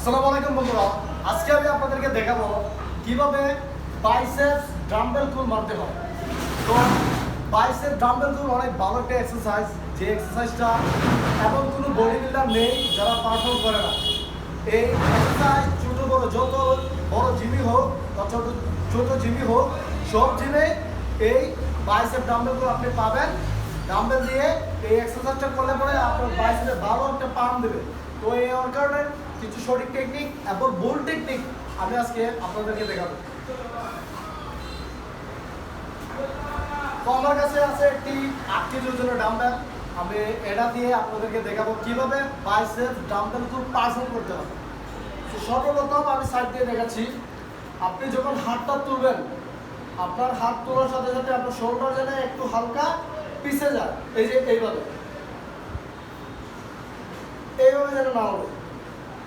আসসালামু আলাইকুম বন্ধুরা। আজকে আমি আপনাদেরকে দেখাবো কীভাবে বাইসেপস ডাম্বেল কুল মারতে হয়। তো বাইসেপ ডাম্বেল কুল অনেক ভালো একটা এক্সারসাইজ যে এক্সারসাইজটা এমন কোনো বডি বিল্ডার নেই যারা পারফর্ম করে না। এই এক্সারসাইজ ছোট বড় যত বড় জিমি হোক বা ছোট ছোট জিমি হোক, সব জিমে এই বাইসেপ ডাম্বেলগুলো আপনি পাবেন। ডাম্বেল দিয়ে এই এক্সারসাইজটা করলে পরে আপনার বাইসেপে ভালো একটা পাম দেবে। তো এই ওয়ার্কআউটের কিছু সঠিক টেকনিক এবং ভুল টেকনিক আমি আজকে আপনাদেরকে দেখাবো। তো আমার কাছে আছে একটি আট কেজি ওজনের ডাম্বেল আমি এটা দিয়ে আপনাদেরকে দেখাবো কীভাবে বাইসেপ ডাম্বেল খুব পারফর্ম করতে হবে তো সর্বপ্রথম আমি সাইড দিয়ে দেখাচ্ছি। আপনি যখন হাতটা তুলবেন, আপনার হাত তোলার সাথে সাথে আপনার শোল্ডার যেন একটু হালকা পিছে যায়। এই যে এইভাবে। এইভাবে যেন না হবে।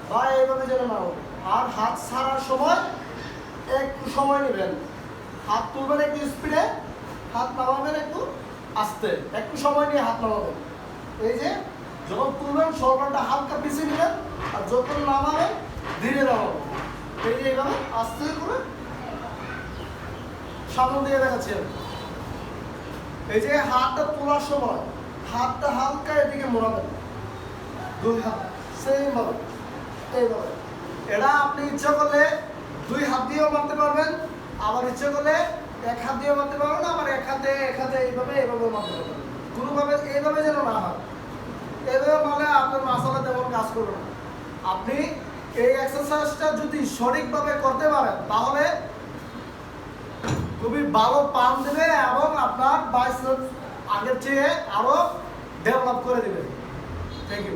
বা এইভাবে যেন না হবে আর হাত ছাড়ার সময় একটু সময় নেবেন। হাত তুলবেন একটু স্পিডে হাত নামাবেন একটু আস্তে। একটু সময় নিয়ে হাত নামাবেন। এই যে, যখন তুলবেন শোল্ডারটা হালকা পিছিয়ে নেবেন আর যখন নামাবেন, ধীরে নামাবেন। এই যে এইভাবে আস্তে করে সামনে দিয়ে দেখাচ্ছি এই যে হাতটা তোলার সময়, হাতটা হালকা এদিকে মোড়াবেন। দুই হাত সেম ভাবে। এইভাবে এটা আপনি ইচ্ছা করলে দুই হাত দিয়েও মারতে পারবেন, আবার ইচ্ছা করলে এক হাত দিয়েও মারতে পারবেন আবার এক হাতে এক হাতে এইভাবে এইভাবে মারতে পারবেন। কোনোভাবে, এইভাবে যেন না হয়। এইভাবে মারলে আপনার মাসালা তেমন কাজ করবে না। আপনি এই এক্সারসাইজটা যদি সঠিকভাবে করতে পারেন, তাহলে খুবই ভালো পাম দেবে এবং আপনার বাইসেপস আগের চেয়ে আরও ডেভেলপ করে দেবে। Thank you